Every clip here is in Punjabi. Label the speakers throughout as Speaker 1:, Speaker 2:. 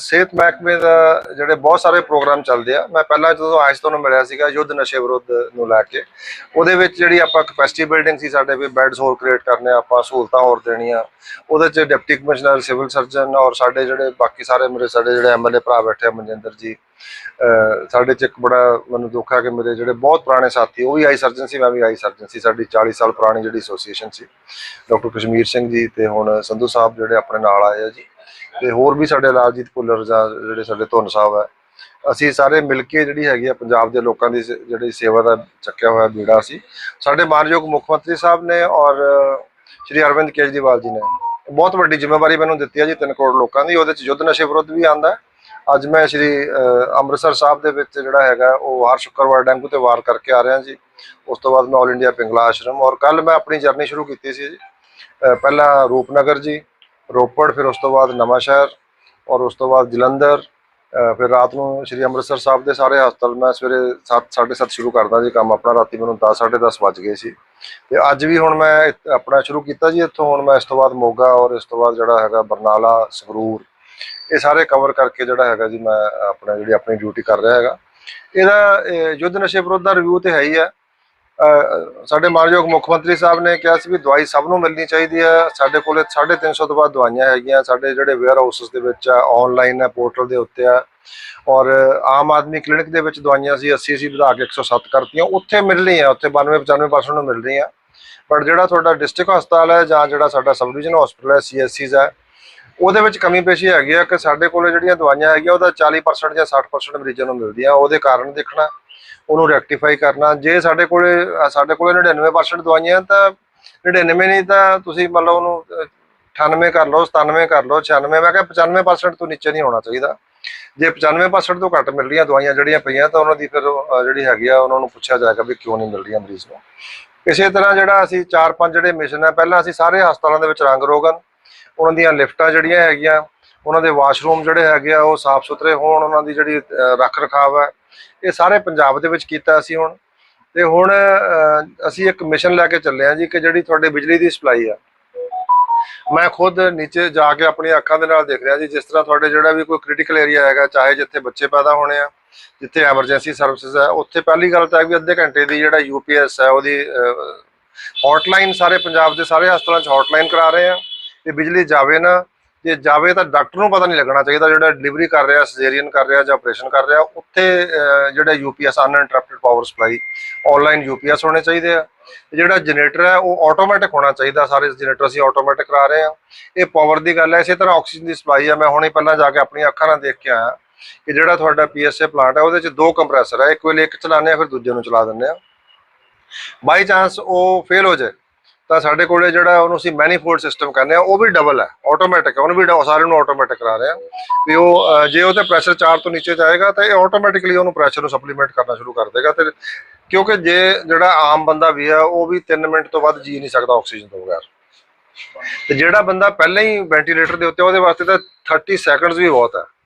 Speaker 1: ਸਿਹਤ ਮਹਿਕਮੇ ਦਾ ਜਿਹੜੇ ਬਹੁਤ ਸਾਰੇ ਪ੍ਰੋਗਰਾਮ ਚੱਲਦੇ ਆ, ਮੈਂ ਪਹਿਲਾਂ ਜਦੋਂ ਆਇਸ ਤੁਹਾਨੂੰ ਮਿਲਿਆ ਸੀਗਾ ਯੁੱਧ ਨਸ਼ੇ ਵਿਰੁੱਧ ਨੂੰ ਲੈ ਕੇ, ਉਹਦੇ ਵਿੱਚ ਜਿਹੜੀ ਆਪਾਂ ਕਪੈਸਿਟੀ ਬਿਲਡਿੰਗ ਸੀ ਸਾਡੇ ਵੀ ਬੈੱਡਸ ਹੋਰ ਕ੍ਰੀਏਟ ਕਰਨੇ ਆਪਾਂ ਸਹੂਲਤਾਂ ਹੋਰ ਦੇਣੀਆਂ, ਉਹਦੇ ਚ ਡਿਪਟੀ ਕਮਿਸ਼ਨਰ ਸਿਵਲ ਸਰਜਨ ਔਰ ਸਾਡੇ ਜਿਹੜੇ ਬਾਕੀ ਸਾਰੇ ਮੇਰੇ ਸਾਡੇ ਜਿਹੜੇ ਐਮਐਲਏ ਭਰਾ ਬੈਠੇ ਆ, ਮਨਜਿੰਦਰ ਜੀ ਸਾਡੇ ਚ ਇੱਕ ਬੜਾ ਮੈਨੂੰ ਦੁੱਖ ਆ ਕਿ ਮੇਰੇ ਜਿਹੜੇ ਬਹੁਤ ਪੁਰਾਣੇ ਸਾਥੀ, ਉਹ ਵੀ ਆਈ ਸਰਜਨ ਸੀ, ਮੈਂ ਵੀ ਆਈ ਸਰਜਨ ਸੀ, ਸਾਡੀ 40 ਸਾਲ ਪੁਰਾਣੀ ਜਿਹੜੀ ਐਸੋਸੀਏਸ਼ਨ ਸੀ ਡਾਕਟਰ ਕਸ਼ਮੀਰ ਸਿੰਘ ਜੀ ਤੇ ਹੁਣ ਸੰਧੂ ਸਾਹਿਬ ਜਿਹੜੇ ਆਪਣੇ ਨਾਲ ਆਏ ਆ ਜੀ। ਤੇ ਹੋਰ ਵੀ ਸਾਡੇ ਲਾਲਜੀਤ ਭੁੱਲਰ ਜਾਂ ਜਿਹੜੇ ਸਾਡੇ ਧੁੰਨ ਸਾਹਿਬ ਹੈ ਅਸੀਂ ਸਾਰੇ ਮਿਲ ਕੇ ਜਿਹੜੀ ਹੈਗੀ ਆ ਪੰਜਾਬ ਦੇ ਲੋਕਾਂ ਦੀ ਸ- ਜਿਹੜੀ ਸੇਵਾ ਦਾ ਚੱਕਿਆ ਹੋਇਆ ਬੀੜਾ ਸੀ। ਸਾਡੇ ਮਾਨਯੋਗ ਮੁੱਖ ਮੰਤਰੀ ਸਾਹਿਬ ਨੇ ਔਰ ਸ਼੍ਰੀ ਅਰਵਿੰਦ ਕੇਜਰੀਵਾਲ ਜੀ ਨੇ। ਬਹੁਤ ਵੱਡੀ ਜ਼ਿੰਮੇਵਾਰੀ ਮੈਨੂੰ ਦਿੱਤੀ ਹੈ ਜੀ 3 ਕਰੋੜ ਲੋਕਾਂ ਦੀ, ਉਹਦੇ ਚ ਯੁੱਧ ਨਸ਼ੇ ਵਿਰੁੱਧ ਵੀ ਆਂਦਾ। ਅੱਜ ਮੈਂ ਸ਼੍ਰੀ ਅੰਮ੍ਰਿਤਸਰ ਸਾਹਿਬ ਦੇ ਵਿੱਚ ਜਿਹੜਾ ਹੈਗਾ, ਉਹ ਹਰ ਸ਼ੁੱਕਰਵਾਰ ਡੈਂਗੂ ਤੇ ਵਾਰ ਕਰਕੇ ਆ ਰਿਹਾ ਜੀ। ਉਸ ਤੋਂ ਬਾਅਦ ਮੈਂ ਆਲ ਇੰਡੀਆ ਪਿੰਗਲਾ ਆਸ਼ਰਮ ਔਰ ਕੱਲ ਮੈਂ ਆਪਣੀ ਜਰਨੀ ਸ਼ੁਰੂ ਕੀਤੀ ਸੀ ਜੀ। ਪਹਿਲਾਂ ਰੂਪਨਗਰ ਜੀ ਰੋਪੜ, ਫਿਰ ਉਸ ਤੋਂ ਬਾਅਦ ਨਵਾਂ ਸ਼ਹਿਰ ਔਰ ਉਸ ਤੋਂ ਬਾਅਦ ਜਲੰਧਰ ਫਿਰ ਰਾਤ ਨੂੰ ਸ਼੍ਰੀ ਅੰਮ੍ਰਿਤਸਰ ਸਾਹਿਬ ਦੇ ਸਾਰੇ ਹਸਪਤਾਲ ਮੈਂ ਸਵੇਰੇ 7 7:30 ਸ਼ੁਰੂ ਕਰਦਾ ਜੀ ਕੰਮ, ਆਪਣਾ ਰਾਤੀ ਮੈਨੂੰ 10 10:30 ਵੱਜ ਗਏ ਸੀ। ਤੇ ਅੱਜ ਵੀ ਹੁਣ ਮੈਂ ਆਪਣਾ ਸ਼ੁਰੂ ਕੀਤਾ ਜੀ ਇੱਥੋਂ, ਹੁਣ ਮੈਂ ਇਸ ਤੋਂ ਬਾਅਦ ਮੋਗਾ ਔਰ ਇਸ ਤੋਂ ਬਾਅਦ ਜਿਹੜਾ ਹੈਗਾ ਬਰਨਾਲਾ, ਸੰਗਰੂਰ, ਇਹ ਸਾਰੇ ਕਵਰ ਕਰਕੇ ਜਿਹੜਾ ਹੈਗਾ ਜੀ ਮੈਂ ਆਪਣਾ ਜਿਹੜੀ ਆਪਣੀ ਡਿਊਟੀ ਕਰ ਰਿਹਾ ਹੈਗਾ। ਇਹਦਾ ਯੁੱਧ ਨਸ਼ੇ ਵਿਰੁੱਧ ਦਾ ਰਿਵਿਊ ਤੇ ਹੈ ਹੀ ਹੈ। ਸਾਡੇ ਮਾਨਯੋਗ ਮੁੱਖ ਮੰਤਰੀ ਸਾਹਿਬ ਨੇ ਕਿਹਾ ਸੀ ਵੀ ਦਵਾਈ ਸਭ ਨੂੰ ਮਿਲਣੀ ਚਾਹੀਦੀ ਹੈ। ਸਾਡੇ ਕੋਲੇ 350 ਤੋਂ ਬਾਅਦ ਦਵਾਈਆਂ ਹੈਗੀਆਂ। ਸਾਡੇ ਜਿਹੜੇ ਵੇਅਰ ਹਾਊਸਸ ਦੇ ਵਿੱਚ ਆ ਆਨਲਾਈਨ ਹੈ ਪੋਰਟਲ ਦੇ ਉੱਤੇ ਆ। ਔਰ ਆਮ ਆਦਮੀ ਕਲੀਨਿਕ ਦੇ ਵਿੱਚ ਦਵਾਈਆਂ ਸੀ 80 ਸੀ ਵਧਾ ਕੇ 107 ਕਰਤੀਆਂ। ਉੱਥੇ ਮਿਲ ਰਹੀਆਂ ਉੱਥੇ 92 95% ਨੂੰ ਮਿਲ ਰਹੀਆਂ ਪਰ ਜਿਹੜਾ ਤੁਹਾਡਾ ਡਿਸਟ੍ਰਿਕਟ ਹਸਪਤਾਲ ਹੈ ਜਾਂ ਜਿਹੜਾ ਸਾਡਾ ਸਬ ਡਿਵੀਜ਼ਨ ਹਸਪਤਾਲ ਹੈ ਸੀਐਸਸੀਜ਼ ਹੈ, ਉਹਦੇ ਵਿੱਚ ਕਮੀ ਪੇਸ਼ੀ ਹੈਗੀ ਆ ਕਿ ਸਾਡੇ ਕੋਲੇ ਜਿਹੜੀਆਂ ਦਵਾਈਆਂ ਹੈਗੀਆਂ, ਉਹਦਾ 40% ਜਾਂ 60% ਮਰੀਜ਼ਾਂ ਨੂੰ ਮਿਲਦੀਆਂ। ਉਹਦੇ ਕਾਰਨ ਦੇਖਣਾ। ਉਹਨੂੰ ਰੈਕਟੀਫਾਈ ਕਰਨਾ। ਜੇ ਸਾਡੇ ਕੋਲੇ ਸਾਡੇ ਕੋਲੇ 99% ਦਵਾਈਆਂ ਤਾਂ 99 ਨਹੀਂ ਤਾਂ ਤੁਸੀਂ ਮੰਨ ਲਓ ਉਹਨੂੰ ਅ, 98 ਕਰ ਲਓ 97 ਕਰ ਲਓ 96 ਮੈਂ ਕਿਹਾ 95% ਤੋਂ ਨੀਚੇ ਨਹੀਂ ਹੋਣਾ ਚਾਹੀਦਾ। ਜੇ 95% ਤੋਂ ਘੱਟ ਮਿਲ ਰਹੀਆਂ ਦਵਾਈਆਂ ਜਿਹੜੀਆਂ ਪਈਆਂ ਤਾਂ ਉਹਨਾਂ ਦੀ ਫਿਰ ਜਿਹੜੀ ਹੈਗੀ ਆ ਉਹਨਾਂ ਨੂੰ ਪੁੱਛਿਆ ਜਾਏਗਾ ਵੀ ਕਿਉਂ ਨਹੀਂ ਮਿਲ ਰਹੀਆਂ ਮਰੀਜ਼ ਨੂੰ। ਇਸੇ ਤਰ੍ਹਾਂ ਜਿਹੜਾ ਅਸੀਂ 4-5 ਜਿਹੜੇ ਮਿਸ਼ਨ ਹੈ ਪਹਿਲਾਂ ਅਸੀਂ ਸਾਰੇ ਹਸਪਤਾਲਾਂ ਦੇ ਵਿੱਚ ਰੰਗ ਰੋਗਨ ਉਹਨਾਂ ਦੀਆਂ ਲਿਫਟਾਂ ਜਿਹੜੀਆਂ ਹੈਗੀਆਂ ਉਹਨਾਂ ਦੇ ਵਾਸ਼ਰੂਮ ਜਿਹੜੇ ਹੈਗੇ ਆ ਉਹ ਸਾਫ਼ ਸੁਥਰੇ ਹੋਣ ਉਹਨਾਂ ਦੀ ਜਿਹੜੀ ਰੱਖ ਰਖਾਵ ਹੈ। ਇਹ ਸਾਰੇ ਪੰਜਾਬ ਦੇ ਵਿੱਚ ਕੀਤਾ ਅਸੀਂ ਹੁਣ। ਤੇ ਹੁਣ ਅਸੀਂ ਇੱਕ ਮਿਸ਼ਨ ਲੈ ਕੇ ਚੱਲੇ ਆ ਜੀ, ਕਿ ਜਿਹੜੀ ਤੁਹਾਡੇ ਬਿਜਲੀ ਦੀ ਸਪਲਾਈ ਆ। ਮੈਂ ਖੁਦ ਨੀਚੇ ਜਾ ਕੇ ਆਪਣੀਆਂ ਅੱਖਾਂ ਦੇ ਨਾਲ ਦੇਖ ਰਿਹਾ ਜੀ, ਜਿਸ ਤਰ੍ਹਾਂ ਤੁਹਾਡੇ ਜਿਹੜਾ ਵੀ ਕੋਈ ਕ੍ਰਿਟੀਕਲ ਏਰੀਆ ਹੈਗਾ, ਚਾਹੇ ਜਿੱਥੇ ਬੱਚੇ ਪੈਦਾ ਹੋਣੇ ਆ, ਜਿੱਥੇ ਐਮਰਜੈਂਸੀ ਸਰਵਿਸਿਜ਼ ਹੈ ਉੱਥੇ ਪਹਿਲੀ ਗੱਲ ਤਾਂ ਇਹ ਵੀ ਅੱਧੇ ਘੰਟੇ ਦੀ ਜਿਹੜਾ ਯੂਪੀਐਸ ਹੈ ਉਹਦੀ ਹੌਟਲਾਈਨ ਸਾਰੇ ਪੰਜਾਬ ਦੇ ਸਾਰੇ ਹਸਪਤਾਲਾਂ 'ਚ ਹੌਟਲਾਈਨ ਕਰਾ ਰਹੇ ਆ। ਤੇ ਬਿਜਲੀ ਜਾਵੇ ਨਾ ਜੇ ਜਾਵੇ ਤਾਂ ਡਾਕਟਰ ਨੂੰ ਪਤਾ ਨਹੀਂ ਲੱਗਣਾ ਚਾਹੀਦਾ ਜਿਹੜਾ ਡਿਲੀਵਰੀ ਕਰ ਰਿਹਾ ਸਰਜਰੀਅਨ ਕਰ ਰਿਹਾ ਜਾਂ ਆਪਰੇਸ਼ਨ ਕਰ ਰਿਹਾ। ਉੱਥੇ ਅਹ, ਜਿਹੜਾ UPS uninterrupted power supply online UPS ਹੋਣੇ ਚਾਹੀਦੇ ਆ। ਤੇ ਜਿਹੜਾ ਜਨਰੇਟਰ ਹੈ ਉਹ ਆਟੋਮੈਟਿਕ ਹੋਣਾ ਚਾਹੀਦਾ ਸਾਰੇ ਜਨਰੇਟਰ ਅਸੀਂ ਆਟੋਮੈਟਿਕ ਕਰਾ ਰਹੇ ਆ। ਇਹ ਪਾਵਰ ਦੀ ਗੱਲ ਹੈ ਇਸੇ ਤਰ੍ਹਾਂ ਆਕਸੀਜਨ ਦੀ ਸਪਲਾਈ ਆ। ਮੈਂ ਹੁਣੇ ਪਹਿਲਾਂ ਜਾ ਕੇ ਆਪਣੀਆਂ ਅੱਖਾਂ ਨਾਲ ਦੇਖ ਕੇ ਆਇਆ ਕਿ ਜਿਹੜਾ ਤੁਹਾਡਾ ਪੀਐਸਏ ਪਲਾਂਟ ਹੈ ਉਹਦੇ ਚ ਦੋ ਕੰਪਰੈਸਰ ਹੈ ਇੱਕ ਵੇਲੇ ਇੱਕ ਚਲਾਉਂਦੇ ਆ ਫਿਰ ਦੂਜੇ ਨੂੰ ਚਲਾ ਦਿੰਦੇ ਆ। ਬਾਈ ਚਾਂਸ ਉਹ ਫੇਲ ਹੋ ਜਾਏ। ਤਾਂ ਸਾਡੇ ਕੋਲੇ ਜਿਹੜਾ ਉਹਨੂੰ ਅਸੀਂ ਮੈਨੀਫੋਲਡ ਸਿਸਟਮ ਕਹਿੰਦੇ ਆ ਉਹ ਵੀ ਡਬਲ ਹੈ ਆਟੋਮੈਟਿਕ ਹੈ ਉਹਨੂੰ ਵੀ ਡ- ਸਾਰੇ ਨੂੰ ਆਟੋਮੈਟਿਕ ਕਰਾ ਰਹੇ ਆ ਵੀ ਉਹ ਅਹ, ਜੇ ਉਹਦੇ ਪ੍ਰੈਸ਼ਰ 4 ਤੋਂ ਨੀਚੇ ਜਾਏਗਾ ਤਾਂ ਇਹ ਆਟੋਮੈਟਿਕਲੀ ਉਹਨੂੰ ਪ੍ਰੈਸ਼ਰ ਨੂੰ ਸਪਲੀਮੈਂਟ ਕਰਨਾ ਸ਼ੁਰੂ ਕਰ ਦੇਗਾ। ਤੇ ਕਿਉਂਕਿ ਜੇ ਜਿਹੜਾ ਆਮ ਬੰਦਾ ਵੀ ਆ ਉਹ ਵੀ 3 ਮਿੰਟ ਤੋਂ ਵੱਧ ਜੀ ਨਹੀਂ ਸਕਦਾ ਆਕਸੀਜਨ ਤੋਂ ਬਗੈਰ। ਤੇ ਜਿਹੜਾ ਬੰਦਾ ਪਹਿਲਾਂ ਹੀ ਵੈਂਟੀਲੇਟਰ ਦੇ ਉੱਤੇ ਉਹਦੇ ਵਾਸਤੇ ਤਾਂ 30 ਸੈਕਿੰਡਸ ਵੀ ਬਹੁਤ ਹੈ।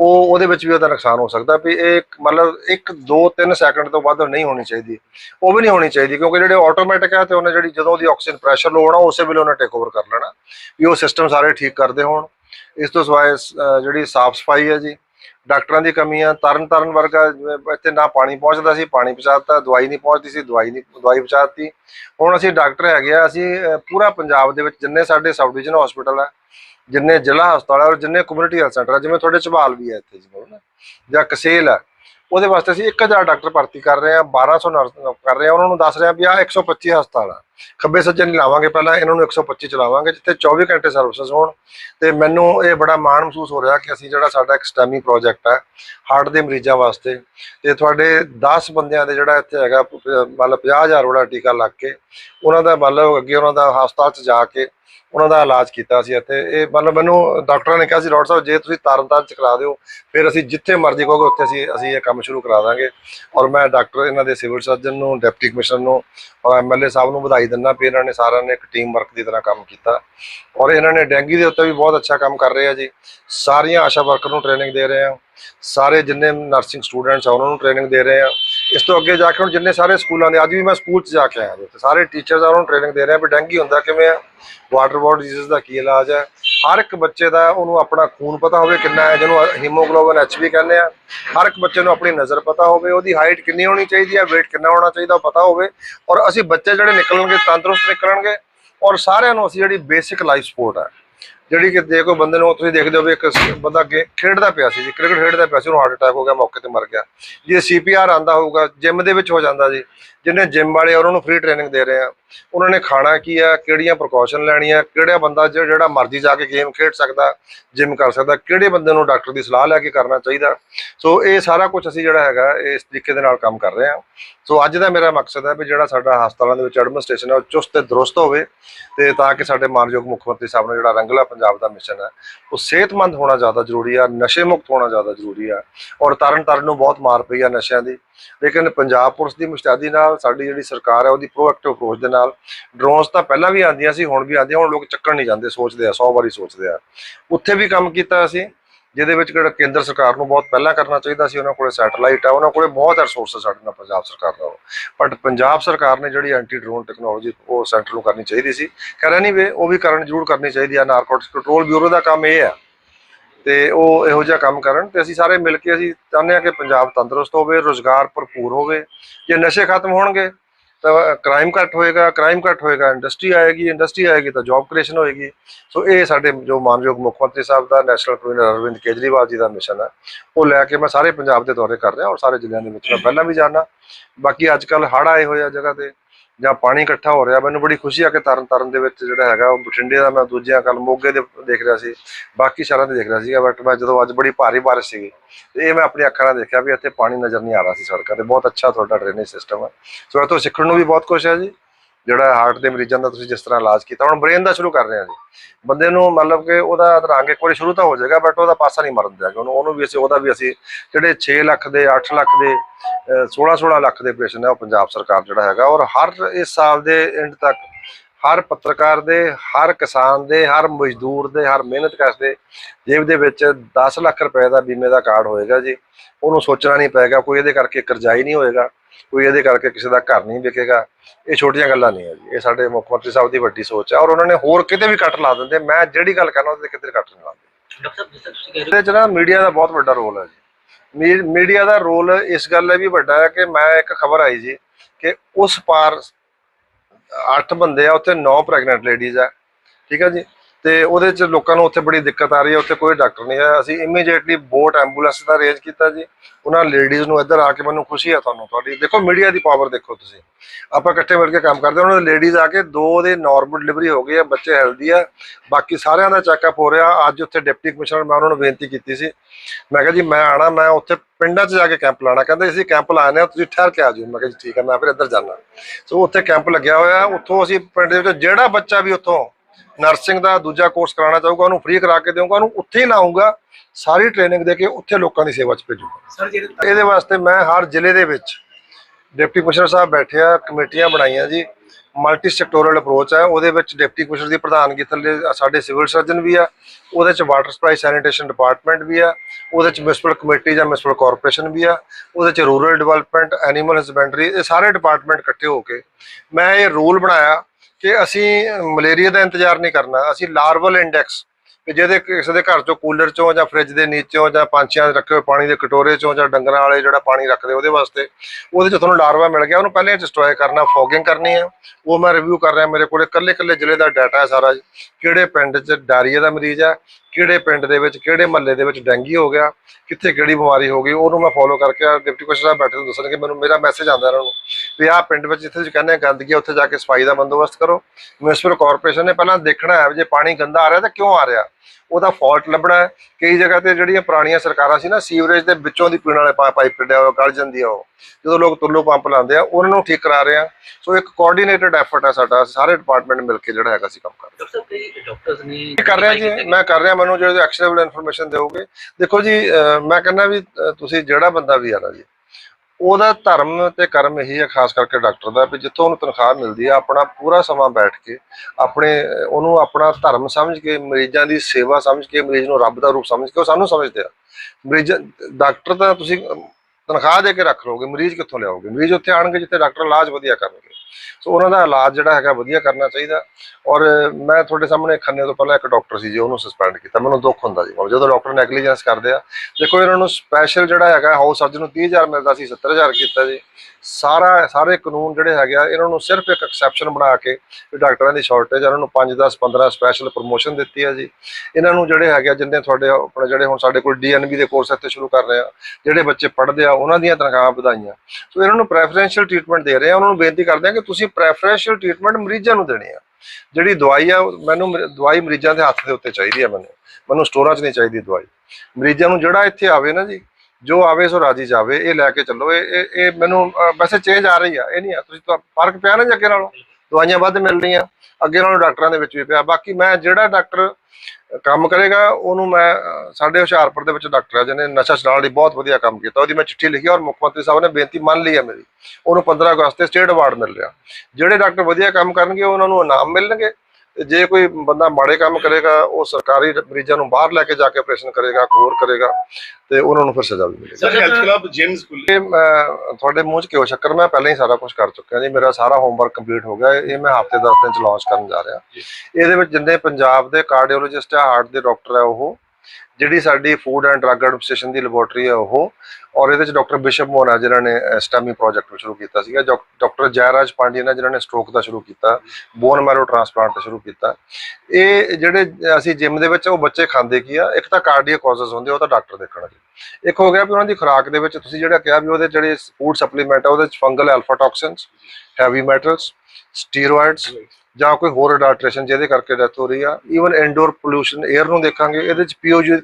Speaker 1: ਉਹ ਉਹਦੇ ਵਿੱਚ ਵੀ ਉਹਦਾ ਨੁਕਸਾਨ ਹੋ ਸਕਦਾ ਵੀ ਇਹ ਮਤਲਬ 1 2 3 ਸੈਕਿੰਡ ਤੋਂ ਵੱਧ ਨਹੀਂ ਹੋਣੀ ਚਾਹੀਦੀ। ਉਹ ਵੀ ਨਹੀਂ ਹੋਣੀ ਚਾਹੀਦੀ ਕਿਉਂਕਿ ਜਿਹੜੇ ਆਟੋਮੈਟਿਕ ਹੈ ਤੇ ਉਹਨੇ ਜਿਹੜੀ ਜਦੋਂ ਉਹਦੀ ਆਕਸੀਜਨ ਪ੍ਰੈਸ਼ਰ ਲੋ ਹੋਣਾ, ਉਸੇ ਵੇਲੇ ਉਹਨੇ ਟੇਕ ਓਵਰ ਕਰ ਲੈਣਾ। ਵੀ ਉਹ ਸਿਸਟਮ ਸਾਰੇ ਠੀਕ ਕਰਦੇ ਹੋਣ। ਇਸ ਤੋਂ ਸਿਵਾਏ ਜਿਹੜੀ ਸਾਫ਼ ਸਫ਼ਾਈ ਹੈ ਜੀ ਡਾਕਟਰਾਂ ਦੀ ਕਮੀ ਆ ਤਰਨ ਤਾਰਨ ਵਰਗਾ ਜਿਵੇਂ ਇੱਥੇ ਨਾ ਪਾਣੀ ਪਹੁੰਚਦਾ ਸੀ, ਪਾਣੀ ਪਹੁੰਚਾਤਾ ਦਵਾਈ ਨਹੀਂ ਪਹੁੰਚਦੀ ਸੀ, ਦਵਾਈ ਨਹੀਂ, ਦਵਾਈ ਪਹੁੰਚਾਤੀ। ਹੁਣ ਅਸੀਂ ਡਾਕਟਰ ਹੈਗੇ ਆ, ਅਸੀਂ ਪੂਰਾ ਪੰਜਾਬ ਦੇ ਵਿੱਚ ਜਿੰਨੇ ਸਾਡੇ ਸਬ ਡਿਵੀਜ਼ਨ ਹਸਪੀਟਲ ਹੈ ਜਿੰਨੇ ਜ਼ਿਲ੍ਹਾ ਹਸਪਤਾਲ ਹੈ ਔਰ ਜਿੰਨੇ ਕਮਿਊਨਿਟੀ ਹੈਲਥ ਸੈਂਟਰ ਆ, ਜਿਵੇਂ ਤੁਹਾਡੇ ਝਬਾਲ ਵੀ ਹੈ ਇੱਥੇ ਜਿਵੇਂ ਨਾ, ਜਾਂ ਕਸੇਲ ਆ ਉਹਦੇ ਵਾਸਤੇ ਅਸੀਂ 1000 ਡਾਕਟਰ ਭਰਤੀ ਕਰ ਰਹੇ ਹਾਂ 1200 ਨਰਸ ਕਰ ਰਹੇ ਹਾਂ। ਉਹਨਾਂ ਨੂੰ ਦੱਸ ਰਹੇ ਹਾਂ ਵੀ ਆਹ 125 ਹਸਪਤਾਲ ਆ। ਖੱਬੇ ਸੱਜੇ ਨਹੀਂ ਲਾਵਾਂਗੇ ਪਹਿਲਾਂ, ਇਹਨਾਂ ਨੂੰ 125 ਚਲਾਵਾਂਗੇ, ਜਿੱਥੇ 24 ਘੰਟੇ ਸਰਵਿਸਿਜ਼ ਹੋਣ। ਤੇ ਮੈਨੂੰ ਇਹ ਬੜਾ ਮਾਣ ਮਹਿਸੂਸ ਹੋ ਰਿਹਾ ਕਿ ਅਸੀਂ ਜਿਹੜਾ ਸਾਡਾ ਇੱਕ ਸਟੈਮੀ ਪ੍ਰੋਜੈਕਟ ਹੈ ਹਾਰਟ ਦੇ ਮਰੀਜ਼ਾਂ ਵਾਸਤੇ, ਤੇ ਤੁਹਾਡੇ 10 ਬੰਦਿਆਂ ਦੇ ਜਿਹੜਾ ਇੱਥੇ ਹੈਗਾ ਪ- ਪ- ਮਤਲਬ 50000 ਵਾਲਾ ਟੀਕਾ ਲੱਗ ਕੇ, ਉਹਨਾਂ ਦਾ ਮਤਲਬ ਅੱਗੇ ਉਹਨਾਂ ਦਾ ਹਸਪਤਾਲ 'ਚ ਜਾ ਕੇ ਉਹਨਾਂ ਦਾ ਇਲਾਜ ਕੀਤਾ ਸੀ ਇੱਥੇ। ਇਹ ਮਤਲਬ ਮੈਨੂੰ ਡਾਕਟਰਾਂ ਨੇ ਕਿਹਾ ਸੀ, ਡਾਕਟਰ ਸਾਹਿਬ, ਜੇ ਤੁਸੀਂ ਤਰਨਤਾਰਨ 'ਚ ਕਰਾ ਦਿਓ, ਫਿਰ ਅਸੀਂ ਜਿੱਥੇ ਮਰਜ਼ੀ ਕਹੋਗੇ, ਉੱਥੇ ਅਸੀਂ ਅਸੀਂ ਇਹ ਕੰਮ ਸ਼ੁਰੂ ਕਰਾ ਦਾਂਗੇ। ਔਰ ਮੈਂ ਡਾਕਟਰ, ਇਹਨਾਂ ਦੇ ਸਿਵਲ ਸਰਜਨ ਨੂੰ, ਡਿਪਟੀ ਕਮਿਸ਼ਨਰ ਨੂੰ ਔਰ ਐਮਐਲਏ ਸਾਹਿਬ ਨੂੰ ਵਧਾਈ ਦਿੰਦਾ ਵੀ ਇਹਨਾਂ ਨੇ ਸਾਰਿਆਂ ਨੇ ਇੱਕ ਟੀਮ ਵਰਕ ਦੀ ਤਰ੍ਹਾਂ ਕੰਮ ਕੀਤਾ। ਔਰ ਇਹਨਾਂ ਨੇ ਡੈਂਗੀ ਦੇ ਉੱਤੇ ਵੀ ਬਹੁਤ ਅੱਛਾ ਕੰਮ ਕਰ ਰਹੇ ਆ ਜੀ। ਸਾਰੀਆਂ ਆਸ਼ਾ ਵਰਕਰ ਨੂੰ ਟ੍ਰੇਨਿੰਗ ਦੇ ਰਹੇ ਆ। ਸਾਰੇ ਜਿੰਨੇ ਨਰਸਿੰਗ ਸਟੂਡੈਂਟਸ ਆ, ਉਹਨਾਂ ਨੂੰ ਟ੍ਰੇਨਿੰਗ ਦੇ ਰਹੇ ਆ। ਇਸ ਤੋਂ ਅੱਗੇ ਜਾ ਕੇ ਹੁਣ ਜਿੰਨੇ ਸਾਰੇ ਸਕੂਲਾਂ ਦੇ, ਅੱਜ ਵੀ ਮੈਂ ਸਕੂਲ 'ਚ ਜਾ ਕੇ ਆਇਆ ਜੀ। ਤੇ ਸਾਰੇ ਟੀਚਰਸ ਆ, ਉਹਨਾਂ ਟ੍ਰੇਨਿੰਗ ਦੇ ਰਹੇ ਆ ਵੀ ਡੈਂਗੀ ਹੁੰਦਾ ਕਿਵੇਂ ਆ? ਵਾਟਰ ਬੋਰਡ ਡਿਜ਼ੀਜ਼ ਦਾ ਕੀ ਇਲਾਜ ਹੈ ਹਰ ਇੱਕ ਬੱਚੇ ਦਾ ਉਹਨੂੰ ਆਪਣਾ ਖੂਨ ਪਤਾ ਹੋਵੇ ਕਿੰਨਾ ਹੈ, ਜਿਹਨੂੰ ਹੀਮੋਗਲੋਬਨ ਹੀਮੋਗਲੋਬਿਨ ਵੀ ਕਹਿੰਦੇ ਆ। ਹਰ ਇੱਕ ਬੱਚੇ ਨੂੰ ਆਪਣੀ ਨਜ਼ਰ ਪਤਾ ਹੋਵੇ, ਉਹਦੀ ਹਾਈਟ ਕਿੰਨੀ ਹੋਣੀ ਚਾਹੀਦੀ ਹੈ weight ਕਿੰਨਾ ਹੋਣਾ ਚਾਹੀਦਾ, ਉਹ ਪਤਾ ਹੋਵੇ। ਔਰ ਅਸੀਂ ਬੱਚੇ ਜਿਹੜੇ ਨਿਕਲਣਗੇ, ਤੰਦਰੁਸਤ ਨਿਕਲਣਗੇ। ਔਰ ਸਾਰਿਆਂ ਨੂੰ ਅਸੀਂ ਜਿਹੜੀ ਬੇਸਿਕ ਲਾਈਫ ਸਪੋਰਟ ਹੈ ਜਿਹੜੀ ਕਿ ਜੇ ਕੋਈ ਬੰਦੇ ਨੂੰ ਤੁਸੀਂ ਦੇਖਦੇ ਹੋ ਵੀ ਇੱਕ ਬੰਦਾ ਅੱਗੇ ਖੇਡਦਾ ਪਿਆ ਸੀ ਜੀ, ਕ੍ਰਿਕਟ ਖੇਡਦਾ ਪਿਆ ਸੀ, ਉਹਨੂੰ ਹਾਰਟ ਅਟੈਕ ਹੋ ਗਿਆ, ਮੌਕੇ ਤੇ ਮਰ ਗਿਆ। ਜੇ ਸੀਪੀਆਰ ਆਂਦਾ ਹੋਊਗਾ ਜਿਮ ਦੇ ਵਿੱਚ ਹੋ ਜਾਂਦਾ ਜੀ ਜਿਹਨੇ ਜਿਮ ਵਾਲੇ ਆ, ਉਹਨਾਂ ਨੂੰ ਫ੍ਰੀ ਟ੍ਰੇਨਿੰਗ ਦੇ ਰਹੇ ਆ। ਉਹਨਾਂ ਨੇ ਖਾਣਾ ਕੀ ਆ ਕਿਹੜੀਆਂ ਪ੍ਰੀਕਾਸ਼ਨ ਲੈਣੀਆਂ ਕਿਹੜਾ ਬੰਦਾ ਜਿ- ਜਿਹੜਾ ਮਰਜ਼ੀ ਜਾ ਕੇ ਗੇਮ ਖੇਡ ਸਕਦਾ ਜਿਮ ਕਰ ਸਕਦਾ ਕਿਹੜੇ ਬੰਦੇ ਨੂੰ ਡਾਕਟਰ ਦੀ ਸਲਾਹ ਲੈ ਕੇ ਕਰਨਾ ਚਾਹੀਦਾ। ਸੋ ਇਹ ਸਾਰਾ ਕੁਝ ਅਸੀਂ ਜਿਹੜਾ ਹੈਗਾ ਇਸ ਤਰੀਕੇ ਦੇ ਨਾਲ ਕੰਮ ਕਰ ਰਹੇ ਹਾਂ ਸੋ ਅੱਜ ਦਾ ਮੇਰਾ ਮਕਸਦ ਹੈ ਵੀ ਜਿਹੜਾ ਸਾਡਾ ਹਸਪਤਾਲਾਂ ਦੇ ਵਿੱਚ ਐਡਮਿਨਿਸਟ੍ਰੇਸ਼ਨ ਹੈ ਉਹ ਚੁਸਤ ਤੇ ਦਰੁਸਤ ਹੋਵੇ ਤੇ ਤਾਂ ਕਿ ਸਾਡੇ ਮਾਨਯੋਗ ਮੁੱਖ ਮੰਤਰੀ ਸਾਹਿਬ ਨੇ ਜਿਹੜਾ ਰੰਗਲਾ ਪੰਜਾਬ ਦਾ ਮਿਸ਼ਨ ਹੈ ਉਹ ਸਿਹਤਮੰਦ ਹੋਣਾ ਜ਼ਿਆਦਾ ਜ਼ਰੂਰੀ ਆ ਨਸ਼ੇ ਮੁਕਤ ਹੋਣਾ ਜ਼ਿਆਦਾ ਜ਼ਰੂਰੀ ਆ। ਔਰ ਤਰਨ ਤਾਰਨ ਨੂੰ ਬਹੁਤ ਮਾਰ ਪਈ ਆ ਨਸ਼ਿਆਂ ਦੀ। ਲੇਕਿਨ ਪੰਜਾਬ ਪੁਲਿਸ ਦੀ ਮੁਸ਼ਤੈਦੀ ਨਾਲ ਸਾਡੀ ਜਿਹੜੀ ਸਰਕਾਰ ਹੈ ਉਹਦੀ ਪ੍ਰੋਐਕਟਿਵ ਅਪਰੋਚ ਦੇ ਨਾਲ ਡਰੋਨਸ ਤਾਂ ਪਹਿਲਾਂ ਵੀ ਆਉਂਦੀਆਂ ਸੀ, ਹੁਣ ਵੀ ਆਉਂਦੀਆਂ, ਹੁਣ ਲੋਕ ਚੱਕਣ ਨਹੀਂ ਜਾਂਦੇ, ਸੋਚਦੇ ਆ 100 ਵਾਰੀ ਸੋਚਦੇ ਆ। ਉੱਥੇ ਵੀ ਕੰਮ ਕੀਤਾ ਅਸੀਂ, ਜਿਹਦੇ ਵਿੱਚ ਜਿਹੜਾ ਕੇਂਦਰ ਸਰਕਾਰ ਨੂੰ ਬਹੁਤ ਪਹਿਲਾਂ ਕਰਨਾ ਚਾਹੀਦਾ ਸੀ, ਉਹਨਾਂ ਕੋਲੇ ਸੈਟਲਾਈਟ ਆ, ਉਹਨਾਂ ਕੋਲੇ ਬਹੁਤ ਰਿਸੋਰਸਸ ਸਾਡੇ ਨਾਲ ਪੰਜਾਬ ਸਰਕਾਰ ਦਾ ਬਟ ਪੰਜਾਬ ਸਰਕਾਰ ਨੇ ਜਿਹੜੀ ਐਂਟੀ ਡਰੋਨ ਟੈਕਨੋਲੋਜੀ ਉਹ ਸੈਂਟਰ ਨੂੰ ਕਰਨੀ ਚਾਹੀਦੀ ਸੀ। ਕਰ ਨਹੀਂ ਵੇ ਉਹ ਵੀ ਕਰਨ ਜ਼ਰੂਰ ਕਰਨੀ ਚਾਹੀਦੀ ਆ ਨਾਰਕੋਟਿਕਸ ਕੰਟਰੋਲ ਬਿਊਰੋ ਦਾ ਕੰਮ ਇਹ ਆ। ਤੇ ਉਹ ਇਹੋ ਜਿਹਾ ਕੰਮ ਕਰਨ ਤੇ ਅਸੀਂ ਸਾਰੇ ਮਿਲ ਕੇ ਅਸੀਂ ਚਾਹੁੰਦੇ ਹਾਂ ਕਿ ਪੰਜਾਬ ਤੰਦਰੁਸਤ ਹੋਵੇ, ਰੋਜ਼ਗਾਰ ਭਰਪੂਰ ਹੋਵੇ। ਜੇ ਨਸ਼ੇ ਖਤਮ ਹੋਣਗੇ ਤਾਂ ਕ੍ਰਾਈਮ ਘੱਟ ਹੋਏਗਾ ਕ੍ਰਾਈਮ ਘੱਟ ਹੋਏਗਾ ਇੰਡਸਟਰੀ ਆਏਗੀ ਇੰਡਸਟਰੀ ਆਏਗੀ ਤਾਂ ਜੌਬ ਕ੍ਰੀਏਸ਼ਨ ਹੋਏਗੀ। ਸੋ ਇਹ ਸਾਡੇ ਜੋ ਮਾਨਯੋਗ ਮੁੱਖ ਮੰਤਰੀ ਸਾਹਿਬ ਦਾ ਨੈਸ਼ਨਲ ਕਨਵੀਨਰ ਅਰਵਿੰਦ ਕੇਜਰੀਵਾਲ ਜੀ ਦਾ ਮਿਸ਼ਨ ਹੈ। ਉਹ ਲੈ ਕੇ ਮੈਂ ਸਾਰੇ ਪੰਜਾਬ ਦੇ ਦੌਰੇ ਕਰ ਰਿਹਾ ਔਰ ਸਾਰੇ ਜ਼ਿਲ੍ਹਿਆਂ ਦੇ ਵਿੱਚ ਮੈਂ ਪਹਿਲਾਂ ਵੀ ਜਾਣਾ ਬਾਕੀ ਅੱਜ ਕੱਲ ਹੜ੍ਹ ਆਏ ਹੋਏ ਆ ਜਗ੍ਹਾ ਤੇ। ਜਾਂ ਪਾਣੀ ਇਕੱਠਾ ਹੋ ਰਿਹਾ, ਮੈਨੂੰ ਬੜੀ ਖੁਸ਼ੀ ਆ ਕਿ ਤਰਨ ਤਾਰਨ ਦੇ ਵਿੱਚ ਜਿਹੜਾ ਹੈਗਾ, ਉਹ ਬਠਿੰਡੇ ਦਾ ਮੈਂ ਦੂਜਿਆਂ ਕੱਲ ਮੋਗੇ ਦੇ ਦੇਖ ਰਿਹਾ ਸੀ, ਬਾਕੀ ਸ਼ਹਿਰਾਂ ਦੇ ਦੇਖ ਰਿਹਾ ਸੀਗਾ ਬਟ ਮੈਂ ਜਦੋਂ ਅੱਜ ਬੜੀ ਭਾਰੀ ਬਾਰਿਸ਼ ਸੀਗੀ, ਤੇ ਇਹ ਮੈਂ ਆਪਣੀ ਅੱਖਾਂ ਨਾਲ ਦੇਖਿਆ ਵੀ ਇੱਥੇ ਪਾਣੀ ਨਜ਼ਰ ਨਹੀਂ ਆ ਰਿਹਾ ਸੀ ਸੜਕਾਂ ਤੇ। ਬਹੁਤ ਅੱਛਾ ਤੁਹਾਡਾ ਡਰੇਨੇਜ ਸਿਸਟਮ ਹੈ ਸੋ ਇਹ ਤੋਂ ਸਿੱਖਣ ਨੂੰ ਵੀ ਬਹੁਤ ਕੁਝ ਹੈ ਜੀ। ਜਿਹੜਾ ਹਾਰਟ ਦੇ ਮਰੀਜ਼ਾਂ ਦਾ ਤੁਸੀਂ ਜਿਸ ਤਰ੍ਹਾਂ ਇਲਾਜ ਕੀਤਾ, ਹੁਣ ਬ੍ਰੇਨ ਦਾ ਸ਼ੁਰੂ ਕਰ ਰਹੇ ਹਾਂ ਜੀ। ਬੰਦੇ ਨੂੰ ਮਤਲਬ ਕਿ ਉਹਦਾ ਰੰਗ ਇੱਕ ਵਾਰੀ ਸ਼ੁਰੂ ਤਾਂ ਹੋ ਜਾਏਗਾ ਬਟ ਉਹਦਾ ਪਾਸਾ ਨਹੀਂ ਮਰਨ ਦਿਆਂਗੇ। ਉਹਨੂੰ ਉਹਨੂੰ ਵੀ ਅਸੀਂ ਉਹਦਾ ਵੀ ਅਸੀਂ ਜਿਹੜੇ 6 ਲੱਖ ਦੇ 8 ਲੱਖ ਦੇ 16 16 ਲੱਖ ਦੇ ਆਪਰੇਸ਼ਨ ਹੈ ਉਹ ਪੰਜਾਬ ਸਰਕਾਰ ਜਿਹੜਾ ਹੈਗਾ। ਔਰ ਹਰ ਇਸ ਸਾਲ ਦੇ ਐਂਡ ਤੱਕ ਹਰ ਪੱਤਰਕਾਰ ਦੇ, ਹਰ ਕਿਸਾਨ ਦੇ, ਹਰ ਮਜ਼ਦੂਰ ਦੇ, ਹਰ ਮਿਹਨਤ ਕਸ਼ ਦੇ ਜੇਬ ਦੇ ਵਿੱਚ 10 ਲੱਖ ਰੁਪਏ ਦਾ ਬੀਮੇ ਦਾ ਕਾਰਡ ਹੋਏਗਾ ਜੀ। ਉਹਨੂੰ ਸੋਚਣਾ ਨਹੀਂ ਪਏਗਾ, ਕੋਈ ਇਹਦੇ ਕਰਕੇ ਕਰਜ਼ਾਈ ਨਹੀਂ ਹੋਏਗਾ। ਕੋਈ ਇਹਦੇ ਕਰਕੇ ਕਿਸੇ ਦਾ ਘਰ ਨਹੀਂ ਵਿਕੇਗਾ। ਇਹ ਛੋਟੀਆਂ ਗੱਲਾਂ ਨਹੀਂ ਹੈ ਜੀ। ਇਹ ਸਾਡੇ ਮੁੱਖ ਮੰਤਰੀ ਸਾਹਿਬ ਦੀ ਵੱਡੀ ਸੋਚ ਹੈ ਔਰ ਉਹਨਾਂ ਨੇ ਹੋਰ ਕਿਤੇ ਵੀ ਕੱਟ ਲਾ ਦਿੰਦੇ। ਮੈਂ ਜਿਹੜੀ ਗੱਲ ਕਰਨਾ ਉਹਦੇ ਕਿਤੇ ਕੱਟ ਨਹੀਂ ਲਾਉਂਦੇ।
Speaker 2: ਡਾਕਟਰ ਸਾਹਿਬ ਜਿਸ ਤਰ੍ਹਾਂ ਤੁਸੀਂ ਕਹਿ ਰਹੇ
Speaker 1: ਇਹਦੇ ਚ ਨਾ ਮੀਡੀਆ ਦਾ ਬਹੁਤ ਵੱਡਾ ਰੋਲ ਹੈ ਜੀ। ਮੀਡੀਆ ਦਾ ਰੋਲ ਇਸ ਗੱਲ ਲਈ ਵੀ ਵੱਡਾ ਹੈ ਕਿ ਮੈਂ ਇੱਕ ਖਬਰ ਆਈ ਜੀ ਕਿ ਉਸ ਪਾਰ 8 ਬੰਦੇ ਆ ਉੱਥੇ 9 ਪ੍ਰੈਗਨੈਂਟ ਲੇਡੀਜ਼ ਆ। ਠੀਕ ਹੈ ਜੀ। ਤੇ ਉਹਦੇ ਚ ਲੋਕਾਂ ਨੂੰ ਉੱਥੇ ਬੜੀ ਦਿੱਕਤ ਆ ਰਹੀ ਹੈ, ਉੱਥੇ ਕੋਈ ਡਾਕਟਰ ਨਹੀਂ ਹੈ ਅਸੀਂ ਇਮੀਡੀਏਟਲੀ ਬੋਟ ਐਂਬੂਲੈਂਸ ਦਾ ਅਰੇਂਜ ਕੀਤਾ ਜੀ। ਉਹਨਾਂ ਲੇਡੀਜ਼ ਨੂੰ ਇੱਧਰ ਆ ਕੇ ਮੈਨੂੰ ਖੁਸ਼ੀ ਆ ਤੁਹਾਨੂੰ, ਤੁਹਾਡੀ। ਦੇਖੋ ਮੀਡੀਆ ਦੀ ਪਾਵਰ ਦੇਖੋ ਤੁਸੀਂ। ਆਪਾਂ ਇਕੱਠੇ ਮਿਲ ਕੇ ਕੰਮ ਕਰਦੇ ਹਾਂ। ਉਹਨਾਂ ਦੇ ਲੇਡੀਜ਼ ਆ ਕੇ ਦੋ ਦੇ ਨਾਰਮਲ ਡਿਲੀਵਰੀ ਹੋ ਗਈ ਹੈ, ਬੱਚੇ ਹੈਲਦੀ ਆ। ਬਾਕੀ ਸਾਰਿਆਂ ਦਾ ਚੈੱਕਅਪ ਹੋ ਰਿਹਾ। ਅੱਜ ਉੱਥੇ ਡਿਪਟੀ ਕਮਿਸ਼ਨਰ ਮੈਂ ਉਹਨਾਂ ਨੂੰ ਬੇਨਤੀ ਕੀਤੀ ਸੀ। ਮੈਂ ਕਿਹਾ ਜੀ, ਮੈਂ ਆਣਾ ਮੈਂ ਉੱਥੇ ਪਿੰਡਾਂ 'ਚ ਜਾ ਕੇ ਕੈਂਪ ਲਾਣਾ ਕਹਿੰਦੇ, ਅਸੀਂ ਕੈਂਪ ਲਾਣੇ ਆ ਤੁਸੀਂ ਠਹਿਰ ਕੇ ਆ ਜਾਓ ਮੈਂ ਕਿਹਾ ਜੀ, ਠੀਕ ਹੈ, ਮੈਂ ਫਿਰ ਇੱਧਰ ਜਾਣਾ ਸੋ ਉੱਥੇ ਕੈਂਪ ਲੱਗਿਆ ਹੋਇਆ। ਉੱਥੋਂ ਅਸੀਂ ਪਿੰਡ ਦੇ ਵਿੱਚ ਜਿਹੜਾ ਬੱਚਾ ਵੀ ਉੱਥੋਂ ਨਰਸਿੰਗ ਦਾ ਦੂਜਾ ਕੋਰਸ ਕਰਾਉਣਾ ਚਾਹੂਗਾ ਉਹਨੂੰ ਫ੍ਰੀ ਕਰਾ ਕੇ ਦੇਵਾਂਗਾ ਉਹਨੂੰ ਉੱਥੇ ਹੀ ਲਾਉਂਗਾ ਸਾਰੀ ਟ੍ਰੇਨਿੰਗ ਦੇ ਕੇ ਉੱਥੇ ਲੋਕਾਂ ਦੀ ਸੇਵਾ 'ਚ ਭੇਜੂਗਾ। ਇਹਦੇ ਵਾਸਤੇ ਮੈਂ ਹਰ ਜ਼ਿਲ੍ਹੇ ਦੇ ਵਿੱਚ ਡਿਪਟੀ ਕਮਿਸ਼ਨਰ ਸਾਹਿਬ ਬੈਠੇ ਆ ਕਮੇਟੀਆਂ ਬਣਾਈਆਂ ਜੀ ਮਲਟੀ ਸੈਕਟੋਰਲ ਅਪਰੋਚ ਹੈ ਉਹਦੇ ਵਿੱਚ ਡਿਪਟੀ ਕਮਿਸ਼ਨਰ ਦੀ ਪ੍ਰਧਾਨਗੀ ਥੱਲੇ ਸਾਡੇ ਸਿਵਲ ਸਰਜਨ ਵੀ ਆ ਉਹਦੇ ਚ ਵਾਟਰ ਸਪਲਾਈ ਸੈਨੀਟੇਸ਼ਨ ਡਿਪਾਰਟਮੈਂਟ ਵੀ ਆ ਉਹਦੇ ਚ ਮਿਊਨਿਸਪਲ ਕਮੇਟੀ ਜਾਂ ਮਿਊਨਿਸਪਲ ਕਾਰਪੋਰੇਸ਼ਨ ਵੀ ਆ ਉਹਦੇ ਚ ਰੂਰਲ ਡਿਵੈਲਪਮੈਂਟ ਐਨੀਮਲ ਹਸਬੈਂਡਰੀ ਇਹ ਸਾਰੇ ਡਿਪਾਰਟਮੈਂਟ ਇਕੱਠੇ ਹੋ ਕੇ ਮੈਂ ਇਹ ਰੂਲ ਬਣਾਇਆ ਕਿ ਅਸੀਂ ਮਲੇਰੀਆ ਦਾ ਇੰਤਜ਼ਾਰ ਨਹੀਂ ਕਰਨਾ, ਅਸੀਂ ਲਾਰਵਲ ਇੰਡੈਕਸ ਕਿ ਜਿਹਦੇ ਕਿਸੇ ਦੇ ਘਰ ਚੋਂ ਕੂਲਰ ਚੋਂ ਜਾਂ ਫ੍ਰਿਜ ਦੇ ਨੀਚੋਂ ਜਾਂ ਪੰਛੀਆਂ ਦੇ ਰੱਖੇ ਹੋਏ ਪਾਣੀ ਦੇ ਕਟੋਰੇ ਚੋਂ ਜਾਂ ਡੰਗਰਾਂ ਵਾਲੇ ਜਿਹੜਾ ਪਾਣੀ ਰੱਖਦੇ ਉਹਦੇ ਵਾਸਤੇ, ਉਹਦੇ ਚ ਤੁਹਾਨੂੰ ਲਾਰਵਾ ਮਿਲ ਗਿਆ। ਉਹਨੂੰ ਪਹਿਲੇ ਡਿਸਟਰੋਏ ਕਰਨਾ ਫੋਗਿੰਗ ਕਰਨੀ ਹੈ ਉਹ ਮੈਂ ਰਿਵਿਊ ਕਰ ਰਿਹਾ ਮੇਰੇ ਕੋਲੇ ਇਕੱਲੇ ਇਕੱਲੇ ਜ਼ਿਲ੍ਹੇ ਦਾ ਡਾਟਾ ਹੈ ਸਾਰਾ। ਕਿਹੜੇ ਪਿੰਡ 'ਚ ਡਾਇਰੀਆ ਦਾ ਮਰੀਜ਼ ਹੈ ਕਿਹੜੇ ਪਿੰਡ ਦੇ ਵਿੱਚ, ਕਿਹੜੇ ਮਹੱਲੇ ਦੇ ਵਿੱਚ ਡੈਂਗੀ ਹੋ ਗਿਆ, ਕਿੱਥੇ ਕਿਹੜੀ ਬਿਮਾਰੀ ਹੋ ਗਈ, ਉਹਨੂੰ ਮੈਂ ਫੋਲੋ ਕਰਕੇ ਡਿਪਟੀ ਕਮਿਸ਼ਨਰ ਸਾਹਿਬ ਬੈਠੇ ਨੂੰ, ਦੱਸਣਗੇ ਮੈਨੂੰ, ਮੇਰਾ ਮੈਸੇਜ ਆਉਂਦਾ ਇਹਨਾਂ ਨੂੰ। ਵੀ ਆਹ ਪਿੰਡ ਵਿੱਚ ਜਿੱਥੇ ਤੁਸੀਂ ਕਹਿੰਦੇ ਆ ਗੰਦਗੀ ਆ, ਉੱਥੇ ਜਾ ਕੇ ਸਫ਼ਾਈ ਦਾ ਬੰਦੋਬਸਤ ਕਰੋ। ਮਿਊਨਿਸਪਲ ਕਾਰਪੋਰੇਸ਼ਨ ਨੇ ਪਹਿਲਾਂ ਦੇਖਣਾ ਹੈ ਜੇ ਪਾਣੀ ਗੰਦਾ ਆ ਰਿਹਾ ਤਾਂ ਕਿਉਂ ਆ ਰਿਹਾ? ਉਹਦਾ ਫਾਲਟ ਲੱਭਣਾ ਹੈ। ਕਈ ਜਗ੍ਹਾ ਤੇ ਜਿਹੜੀਆਂ ਪੁਰਾਣੀਆਂ ਸਰਕਾਰਾਂ ਸੀ ਨਾ ਸੀਵਰੇਜ ਦੇ ਵਿੱਚੋਂ ਦੀ ਪੀਣ ਵਾਲੇ ਪਾਈਪ ਕੱਢਿਆ ਹੋਇਆ ਗਲ ਜਾਂਦੀ ਆ ਉਹ। ਜਦੋਂ ਲੋਕ ਤੁੱਲੂ ਪੰਪ ਲਾਉਂਦੇ ਆ ਉਹਨਾਂ ਨੂੰ ਠੀਕ ਕਰਾ ਰਹੇ ਆ। ਸੋ ਇੱਕ ਕੋਆਰਡੀਨੇਟਡ ਐਫਰਟ ਹੈ ਸਾਡਾ ਸਾਰੇ ਡਿਪਾਰਟਮੈਂਟ ਮਿਲ ਕੇ ਜਿਹੜਾ ਹੈਗਾ ਸੀ ਕੰਮ ਕਰ ਰਹੇ
Speaker 2: ਡਾਕਟਰਸ ਨੇ
Speaker 1: ਕਰ ਰਿਹਾ ਜੀ ਮੈਂ ਕਰ ਰਿਹਾ ਮੈਨੂੰ ਜਿਹੜੇ ਐਕਸ਼ਨੇਬਲ ਇਨਫੋਰਮੇਸ਼ਨ ਦਿਓਗੇ। ਦੇਖੋ ਜੀ ਮੈਂ ਕਹਿੰਦਾ ਵੀ ਤੁਸੀਂ ਜਿਹੜਾ ਬੰਦਾ ਵੀ ਆ ਨਾ ਜੀ ਉਹਦਾ ਧਰਮ ਤੇ ਕਰਮ ਇਹੀ ਹੈ ਖਾਸ ਕਰਕੇ ਡਾਕਟਰ ਦਾ, ਵੀ ਜਿੱਥੋਂ ਉਹਨੂੰ ਤਨਖਾਹ ਮਿਲਦੀ ਆ, ਆਪਣਾ ਪੂਰਾ ਸਮਾਂ ਬੈਠ ਕੇ, ਆਪਣੇ, ਉਹਨੂੰ ਆਪਣਾ ਧਰਮ ਸਮਝ ਕੇ, ਮਰੀਜ਼ਾਂ ਦੀ ਸੇਵਾ ਸਮਝ ਕੇ, ਮਰੀਜ਼ ਨੂੰ ਰੱਬ ਦਾ ਰੂਪ ਸਮਝ ਕੇ, ਉਹ ਸਾਨੂੰ ਸਮਝਦੇ ਆ। ਮਰੀਜ਼ ਡਾਕਟਰ ਤਾਂ ਤੁਸੀਂ ਤਨਖਾਹ ਦੇ ਕੇ ਰੱਖ ਲਓਗੇ, ਮਰੀਜ਼ ਕਿੱਥੋਂ ਲਿਆਓਗੇ? ਮਰੀਜ਼ ਉੱਥੇ ਆਣਗੇ ਜਿੱਥੇ ਡਾਕਟਰ ਇਲਾਜ ਵਧੀਆ ਕਰਨਗੇ। ਸੋ ਉਹਨਾਂ ਦਾ ਇਲਾਜ ਜਿਹੜਾ ਹੈਗਾ ਵਧੀਆ ਕਰਨਾ ਚਾਹੀਦਾ। ਔਰ ਮੈਂ ਤੁਹਾਡੇ ਸਾਹਮਣੇ ਖੰਨੇ ਤੋਂ ਪਹਿਲਾਂ ਇੱਕ ਡਾਕਟਰ ਸੀ ਜੀ, ਉਹਨੂੰ ਸਸਪੈਂਡ ਕੀਤਾ। ਮੈਨੂੰ ਦੁੱਖ ਹੁੰਦਾ ਜੀ, ਮਤਲਬ ਜਦੋਂ ਡਾਕਟਰ ਨੈਗਲੀਜੈਂਸ ਕਰਦੇ ਆ, ਦੇਖੋ ਇਹਨਾਂ ਨੂੰ ਸਪੈਸ਼ਲ ਜਿਹੜਾ ਹੈਗਾ ਹਾਊਸ ਸਰਜਨ ਨੂੰ 30000 ਮਿਲਦਾ ਸੀ 70000 ਕੀਤਾ ਜੀ। ਸਾਰਾ, ਸਾਰੇ ਕਾਨੂੰਨ ਜਿਹੜੇ ਹੈਗੇ ਆ, ਇਹਨਾਂ ਨੂੰ ਸਿਰਫ ਇੱਕ ਐਕਸੈਪਸ਼ਨ ਬਣਾ ਕੇ ਡਾਕਟਰਾਂ ਦੀ ਸ਼ਾਰਟੇਜ ਇਹਨਾਂ ਨੂੰ 5 10 15 ਸਪੈਸ਼ਲ ਪ੍ਰੋਮੋਸ਼ਨ ਦਿੱਤੀ ਹੈ ਜੀ। ਇਹਨਾਂ ਨੂੰ ਜਿਹੜੇ ਹੈਗੇ ਜਿੰਨੇ ਤੁਹਾਡੇ ਆਪਣੇ ਜਿਹੜੇ ਹੁਣ ਸਾਡੇ ਕੋਲ ਡੀਐਨਬੀ ਦੇ ਕੋਰਸ ਇੱਥੇ ਸ਼ੁਰੂ ਕਰ ਰਹੇ ਆ, ਜਿਹੜੇ ਬੱਚੇ ਪੜ੍ਹਦੇ ਆ ਉਹਨਾਂ ਦੀਆਂ ਤਨਖਾਹਾਂ ਵਧਾਈਆਂ। ਸੋ ਇਹਨਾਂ ਨੂੰ ਪ੍ਰੈਫਰੈਂਸ਼ੀਅਲ ਟ੍ਰੀਟਮੈਂਟ ਦੇ ਰਹੇ ਆ। ਉਹਨਾਂ ਨੂੰ ਬੇਨਤੀ ਕਰਦੇ ਆ ਕਿ ਤੁਸੀਂ ਪ੍ਰੈਫਰੈਂਸ਼ੀਅਲ ਟ੍ਰੀਟਮੈਂਟ ਮਰੀਜ਼ਾਂ ਨੂੰ ਦੇਣੀ ਆ। ਜਿਹੜੀ ਦਵਾਈ ਆ, ਉਹ ਮੈਨੂੰ ਦਵਾਈ ਮਰੀਜ਼ਾਂ ਦੇ ਹੱਥ ਦੇ ਉੱਤੇ ਚਾਹੀਦੀ ਆ ਮੈਨੂੰ। ਮੈਨੂੰ ਸਟੋਰਾਂ 'ਚ ਨਹੀਂ ਚਾਹੀਦੀ ਦਵਾਈ। ਮਰੀਜ਼ਾਂ ਨੂੰ ਜਿਹੜਾ ਇੱਥੇ ਆਵੇ ਨਾ ਜੀ, ਜੋ ਆਵੇ ਸੋ ਰਾਜੀ ਜਾਵੇ, ਇਹ ਲੈ ਕੇ ਚੱਲੋ। ਇਹ ਇਹ ਮੈਨੂੰ ਵੈਸੇ ਚੇਂਜ ਆ ਰਹੀ ਆ। ਇਹ ਨਹੀਂ ਆ। ਤੁਸੀਂ ਫ਼ਰਕ ਪਿਆ ਨਾ ਜੀ ਨਾਲੋਂ? ਦਵਾਈਆਂ ਵੱਧ ਮਿਲ ਰਹੀਆਂ ਅੱਗੇ ਨਾਲੋਂ ਡਾਕਟਰਾਂ ਦੇ ਵਿੱਚ ਵੀ ਪਿਆ। ਬਾਕੀ ਮੈਂ ਜਿਹੜਾ ਡਾਕਟਰ ਕੰਮ ਕਰੇਗਾ, ਉਹਨੂੰ ਮੈਂ ਸਾਡੇ ਹੁਸ਼ਿਆਰਪੁਰ ਦੇ ਵਿੱਚ ਡਾਕਟਰ ਹੈ ਜਿਹਨੇ ਨਸ਼ਾ ਛਡਾਉਣ ਲਈ ਬਹੁਤ ਵਧੀਆ ਕੰਮ ਕੀਤਾ। ਉਹਦੀ ਮੈਂ ਚਿੱਠੀ ਲਿਖੀ ਔਰ ਮੁੱਖ ਮੰਤਰੀ ਸਾਹਿਬ ਨੇ ਬੇਨਤੀ ਮੰਨ ਲਈ ਹੈ ਮੇਰੀ। ਉਹਨੂੰ 15 ਅਗਸਤ ਤੇ ਸਟੇਟ ਅਵਾਰਡ ਮਿਲ ਰਿਹਾ। ਜਿਹੜੇ ਡਾਕਟਰ ਵਧੀਆ ਕੰਮ ਕਰਨਗੇ, ਉਹਨਾਂ ਨੂੰ ਇਨਾਮ ਮਿਲਣਗੇ। ਜੇ ਕੋਈ ਬੰਦਾ ਮਾੜੇ ਕੰਮ ਕਰੇਗਾ ਉਹ ਸਰਕਾਰੀ ਮਰੀਜ਼ਾਂ ਨੂੰ ਬਾਹਰ ਲੈ ਕੇ ਜਾ ਕੇ ਆਪਰੇਸ਼ਨ ਕਰੇਗਾ ਹੋਰ ਕਰੇਗਾ ਤੇ ਉਹਨਾਂ ਨੂੰ ਫਿਰ ਸਜ਼ਾ ਵੀ ਮਿਲੇਗੀ।
Speaker 3: ਸਰ ਹੈਲਥ ਕਲੱਬ ਜਿਮਸ ਖੁੱਲੇ
Speaker 1: ਤੁਹਾਡੇ ਮੂੰਹ 'ਚ ਕਿਉਂ ਸ਼ੱਕਰ? ਮੈਂ ਪਹਿਲਾਂ ਹੀ ਸਾਰਾ ਕੁਝ ਕਰ ਚੁੱਕਿਆ ਜੀ। ਮੇਰਾ ਸਾਰਾ ਹੋਮਵਰਕ ਕੰਪਲੀਟ ਹੋ ਗਿਆ। ਇਹ ਮੈਂ ਹਫ਼ਤੇ 10 ਦਿਨ ਚ ਲਾਂਚ ਕਰਨ ਜਾ ਰਿਹਾ। ਇਹਦੇ ਵਿੱਚ ਜਿੰਨੇ ਪੰਜਾਬ ਦੇ ਕਾਰਡੀਓਲੋਜਿਸਟ ਆ ਹਾਰਟ ਦੇ ਡਾਕਟਰ ਆ ਉਹ ਜਿਹੜੀ ਸਾਡੀ ਫੂਡ ਐਂਡ ਡਰੱਗ ਐਡਮਿਨਿਸਟ੍ਰੇਸ਼ਨ ਦੀ ਲੈਬੋਰਟਰੀ ਹੈ ਉਹ, ਔਰ ਇਹਦੇ ਚ ਡਾਕਟਰ ਬਿਸ਼ਪ ਮੋਨਾ ਜਿਨ੍ਹਾਂ ਨੇ ਸਟੈਮੀ ਪ੍ਰੋਜੈਕਟ ਸ਼ੁਰੂ ਕੀਤਾ ਸੀਗਾ ਡਾਕਟਰ ਜੈਰਾਜ ਪਾਂਡੀ ਨੇ ਜਿਨ੍ਹਾਂ ਨੇ ਸਟ੍ਰੋਕ ਦਾ ਸ਼ੁਰੂ ਕੀਤਾ ਬੋਨ ਮੈਰੋ ਟ੍ਰਾਂਸਪਲਾਂਟ ਸ਼ੁਰੂ ਕੀਤਾ। ਇਹ ਜਿਹੜੇ ਅਸੀਂ ਜਿਮ ਦੇ ਵਿੱਚ, ਉਹ ਬੱਚੇ ਖਾਂਦੇ ਕੀ ਆ? ਇੱਕ ਤਾਂ ਕਾਰਡੀਅਕ ਕਾਜ਼ਸ ਹੁੰਦੇ ਉਹ ਤਾਂ ਡਾਕਟਰ ਦੇਖਣਗੇ ਇੱਕ ਹੋ ਗਿਆ ਵੀ ਉਹਨਾਂ ਦੀ ਖੁਰਾਕ ਦੇ ਵਿੱਚ, ਤੁਸੀਂ ਜਿਹੜਾ ਕਿਹਾ ਵੀ ਉਹਦੇ ਜਿਹੜੇ ਫੂਡ ਸਪਲੀਮੈਂਟ ਆ, ਉਹਦੇ ਚ fungal alpha toxins heavy metals steroids ਜਾਂ ਕੋਈ ਹੋਰ ਅਡਾਲਟ੍ਰੇਸ਼ਨ ਜਿਹਦੇ ਕਰਕੇ ਡੈਥ ਹੋ ਰਹੀ ਆ। ਈਵਨ ਇਨਡੋਰ ਪੋਲੂਸ਼ਨ 에ਅਰ ਨੂੰ ਦੇਖਾਂਗੇ, ਇਹਦੇ ਚ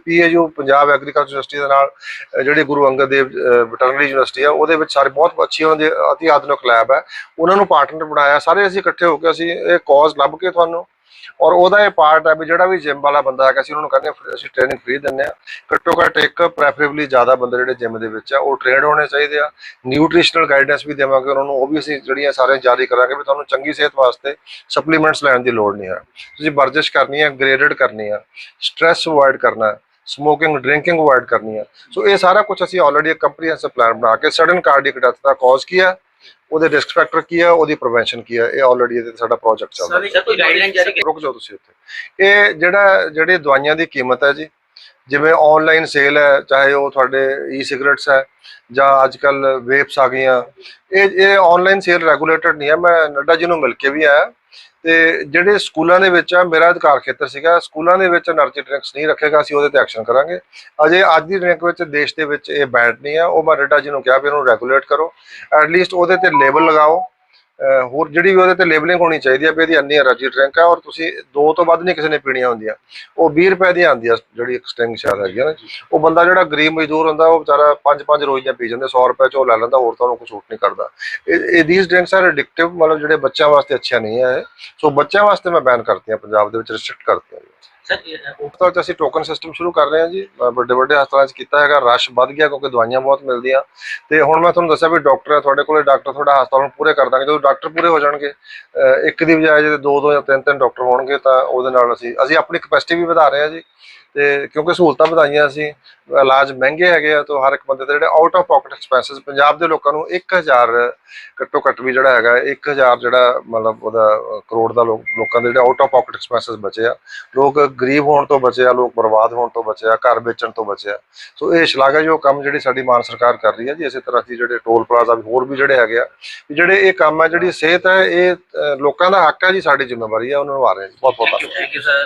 Speaker 1: POU PAU Punjab agriculture university ਦੇ ਨਾਲ ਜਿਹੜੇ ਗੁਰੂ ਅੰਗਦ ਦੇਵ ਵੈਟਰਨਰੀ ਯੂਨੀਵਰਸਿਟੀ ਆ ਉਹਦੇ ਵਿੱਚ ਸਾਰੇ ਬਹੁਤ ਅੱਛੀ ਉਹਨਾਂ ਦੀ ਅਤੀ ਆਧੁਨਿਕ ਲੈਬ ਹੈ। ਉਹਨਾਂ ਨੂੰ ਪਾਰਟਨਰ ਬਣਾਇਆ, ਸਾਰੇ ਅਸੀਂ ਇਕੱਠੇ ਹੋ ਕੇ ਅਸੀਂ ਇਹ ਕਾਜ਼ ਲੱਭ ਕੇ ਤੁਹਾਨੂੰ, ਔਰ ਉਹਦਾ ਇਹ ਪਾਰਟ ਹੈ ਵੀ ਜਿਹੜਾ ਵੀ ਜਿਮ ਵਾਲਾ ਬੰਦਾ ਹੈਗਾ, ਅਸੀਂ ਉਹਨਾਂ ਨੂੰ ਕਹਿੰਦੇ ਹਾਂ ਅਸੀਂ ਟ੍ਰੇਨਿੰਗ ਫ੍ਰੀ ਦਿੰਦੇ ਆ ਘੱਟੋ ਘੱਟ ਇੱਕ ਪ੍ਰੈਫਰੇਬਲੀ ਜ਼ਿਆਦਾ ਬੰਦੇ ਜਿਹੜੇ ਜਿਮ ਦੇ ਵਿੱਚ ਆ, ਉਹ ਟ੍ਰੇਨਡ ਹੋਣੇ ਚਾਹੀਦੇ ਆ। ਨਿਊਟ੍ਰੀਸ਼ਨਲ ਗਾਈਡੈਂਸ ਵੀ ਦੇਵਾਂਗੇ ਉਹਨਾਂ ਨੂੰ, ਉਹ ਵੀ ਅਸੀਂ ਜਿਹੜੀਆਂ ਸਾਰੇ ਜਾਰੀ ਕਰਾਂਗੇ ਵੀ ਤੁਹਾਨੂੰ ਚੰਗੀ ਸਿਹਤ ਵਾਸਤੇ ਸਪਲੀਮੈਂਟਸ ਲੈਣ ਦੀ ਲੋੜ ਨਹੀਂ ਹੈ। ਤੁਸੀਂ ਵਰਜਿਸ਼ ਕਰਨੀ ਹੈ ਗ੍ਰੇਡਡ ਕਰਨੀ ਹੈ ਸਟ੍ਰੈਸ ਅਵੋਇਡ ਕਰਨਾ ਸਮੋਕਿੰਗ ਡਰਿੰਕਿੰਗ ਅਵੋਇਡ ਕਰਨੀ ਹੈ ਸੋ ਇਹ ਸਾਰਾ ਕੁਝ ਅਸੀਂ ਆਲਰੇਡੀ ਇੱਕ ਕੰਪਰੀਹੈਂਸਿਵ ਪਲਾਨ ਬਣਾ ਕੇ ਸਡਨ ਕਾਰਡੀਅਕ ਡੈਥ ਦਾ ਕਾਜ਼ ਕੀ ਹੈ ਉਹਦੇ ਰਿਸਕ ਫੈਕਟਰ ਕੀ ਹੈ ਉਹਦੀ ਪ੍ਰੀਵੈਂਸ਼ਨ ਕੀ ਹੈ ਇਹ ਆਲਰੇਡੀ ਇਹਦੇ ਸਾਡਾ ਪ੍ਰੋਜੈਕਟ ਚੱਲਦਾ ਹੈ
Speaker 2: ਸਰ ਕੋਈ ਗਾਈਡਲਾਈਨ ਜਾਰੀ
Speaker 1: ਰੁਕ ਜਾਓ ਤੁਸੀਂ ਉੱਥੇ ਇਹ ਜਿਹੜਾ ਜਿਹੜੀ ਦਵਾਈਆਂ ਦੀ ਕੀਮਤ ਹੈ ਜੀ ਜਿਵੇਂ ਆਨਲਾਈਨ ਸੇਲ ਹੈ ਚਾਹੇ ਉਹ ਤੁਹਾਡੇ ਈ ਸਿਗਰਟਸ ਹੈ ਜਾਂ ਅੱਜ ਕੱਲ ਵੇਪਸ ਆ ਗਈਆਂ ਇਹ ਇਹ ਆਨਲਾਈਨ ਸੇਲ ਰੈਗੂਲੇਟਡ ਨਹੀਂ ਹੈ ਮੈਂ ਨੱਡਾ ਜੀ ਨੂੰ ਮਿਲ ਕੇ ਵੀ ਆਇਆ। ਤੇ ਜਿਹੜੇ ਸਕੂਲਾਂ ਦੇ ਵਿੱਚ ਆ, ਮੇਰਾ ਅਧਿਕਾਰ ਖੇਤਰ ਸੀਗਾ, ਸਕੂਲਾਂ ਦੇ ਵਿੱਚ એનર્ਜੀ ਡਰਿੰਕਸ ਨਹੀਂ ਰੱਖੇਗਾ, ਅਸੀਂ ਉਹਦੇ ਤੇ ਐਕਸ਼ਨ ਕਰਾਂਗੇ। ਅਜੇ ਅੱਜ ਦੀ ਡਰਿੰਕ ਵਿੱਚ ਦੇਸ਼ ਦੇ ਵਿੱਚ ਇਹ ਬੈਂਡ ਨਹੀਂ ਆ, ਉਹ ਮੈਂ ਰੱਡਾ ਜੀ ਨੂੰ ਕਿਹਾ ਵੀ ਉਹਨੂੰ ਰੈਗੂਲੇਟ ਕਰੋ, ਐਟ ਲੀਸਟ ਉਹਦੇ ਤੇ ਲੇਬਲ ਲਗਾਓ। ਹੋਰ ਜਿਹੜੀ ਵੀ ਉਹਦੇ ਤੇ ਲੇਬਲਿੰਗ ਹੋਣੀ ਚਾਹੀਦੀ ਹੈ ਵੀ ਇਹਦੀ ਅੰਨੀ ਐਨਰਜੀ ਡਰਿੰਕ ਹੈ ਔਰ ਤੁਸੀਂ ਦੋ ਤੋਂ ਵੱਧ ਨਹੀਂ ਕਿਸੇ ਨੇ ਪੀਣੀਆਂ ਹੁੰਦੀਆਂ। ਉਹ 20 ਰੁਪਏ ਦੀ ਆਂਦੀ ਆ ਜਿਹੜੀ ਇੱਕ ਸਟਿੰਗ ਸ਼ਾਇਦ ਹੈਗੀ ਨਾ। ਉਹ ਬੰਦਾ ਜਿਹੜਾ ਗਰੀਬ ਮਜ਼ਦੂਰ ਹੁੰਦਾ, ਉਹ ਵਿਚਾਰਾ ਪੰਜ ਪੰਜ ਰੋਜ਼ੀਆਂ ਪੀ ਜਾਂਦੇ 100 ਰੁਪਏ ਚ ਉਹ ਲੈ ਲੈਂਦਾ, ਹੋਰ ਤਾਂ ਉਹਨੂੰ ਕੁਝ ਸੂਟ ਨਹੀਂ ਕਰਦਾ। ਇਹ ਥੀਸ ਡਰਿੰਕਸ ਆ ਐਡਿਕਟਿਵ ਮਤਲਬ ਜਿਹੜੇ ਬੱਚਿਆਂ ਵਾਸਤੇ ਅੱਛਾ ਨਹੀਂ ਹੈ ਸੋ ਬੱਚਿਆਂ ਵਾਸਤੇ ਮੈਂ ਬੈਨ ਕਰਤੀ ਆ ਪੰਜਾਬ ਦੇ ਵਿੱਚ ਰਿਸਟ੍ਰਿਕਟ ਕਰਤੀ ਆ
Speaker 2: ਸਰ
Speaker 1: ਹਸਪਤਾਲ 'ਚ ਅਸੀਂ ਟੋਕਨ ਸਿਸਟਮ ਸ਼ੁਰੂ ਕਰ ਰਹੇ ਹਾਂ ਜੀ। ਵੱਡੇ ਵੱਡੇ ਹਸਪਤਾਲਾਂ 'ਚ ਕੀਤਾ ਹੈਗਾ, ਰਸ਼ ਵੱਧ ਗਿਆ ਕਿਉਂਕਿ ਦਵਾਈਆਂ ਬਹੁਤ ਮਿਲਦੀਆਂ। ਤੇ ਹੁਣ ਮੈਂ ਤੁਹਾਨੂੰ ਦੱਸਿਆ ਵੀ ਡਾਕਟਰ ਹੈ ਤੁਹਾਡੇ ਕੋਲੇ ਡਾਕਟਰ ਤੁਹਾਡਾ ਹਸਪਤਾਲ ਨੂੰ ਪੂਰੇ ਕਰ ਦਾਂਗੇ। ਜਦੋਂ ਡਾਕਟਰ ਪੂਰੇ ਹੋ ਜਾਣਗੇ, ਅਹ ਇੱਕ ਦੀ ਬਜਾਏ ਜੇ ਦੋ ਦੋ ਜਾਂ ਤਿੰਨ ਤਿੰਨ ਡਾਕਟਰ ਹੋਣਗੇ ਤਾਂ ਉਹਦੇ ਨਾਲ ਅਸੀਂ ਅਸੀਂ ਆਪਣੀ ਕਪੈਸਿਟੀ ਵੀ ਵਧਾ ਰਹੇ ਹਾਂ ਜੀ। ਤੇ ਕਿਉਂਕਿ ਸਹੂਲਤਾਂ ਵਧਾਈਆਂ ਅਸੀਂ ਇਲਾਜ ਮਹਿੰਗੇ ਹੈਗੇ ਆ, ਤਾਂ ਹਰ ਇੱਕ ਬੰਦੇ ਦੇ ਜਿਹੜੇ out of pocket expenses Punjab ਦੇ ਲੋਕਾਂ ਨੂੰ 1000 ਘੱਟੋ ਘੱਟ ਵੀ ਜਿਹੜਾ ਹੈਗਾ 1000 ਜਿਹੜਾ ਮਤਲਬ ਉਹਦਾ ਕਰੋੜ ਦਾ ਲੋਕ, ਲੋਕਾਂ ਦੇ ਜਿਹੜੇ ਆਊਟ ਆਫ ਪਾਕਟ ਐਕਸਪੈਂਸਸ ਬਚੇ ਆ। ਲੋਕ ਗਰੀਬ ਹੋਣ ਤੋਂ ਬਚੇ ਆ, ਲੋਕ ਬਰਬਾਦ ਹੋਣ ਤੋਂ ਬਚੇ ਆ, ਘਰ ਵੇਚਣ ਤੋਂ ਬਚੇ ਆ। ਸੋ ਇਹ ਸ਼ਲਾਘਾਯੋਗ ਕੰਮ ਜਿਹੜੀ ਸਾਡੀ ਮਾਨ ਸਰਕਾਰ ਕਰ ਰਹੀ ਹੈ ਜੀ, ਇਸੇ ਤਰ੍ਹਾਂ ਅਸੀਂ ਜਿਹੜੇ ਟੋਲ ਪਲਾਜ਼ਾ ਵੀ ਹੋਰ ਵੀ ਜਿਹੜੇ ਹੈਗੇ ਆ, ਵੀ ਜਿਹੜੇ ਇਹ ਕੰਮ ਹੈ, ਜਿਹੜੀ ਸਿਹਤ ਹੈ, ਇਹ ਲੋਕਾਂ ਦਾ ਹੱਕ ਹੈ ਜੀ, ਸਾਡੀ ਜ਼ਿੰਮੇਵਾਰੀ ਹੈ ਨੂੰ ਨਿਭਾ ਰਹੇ ਜੀ। ਬਹੁਤ ਬਹੁਤ ਧੰਨਵਾਦ
Speaker 2: ਸਰ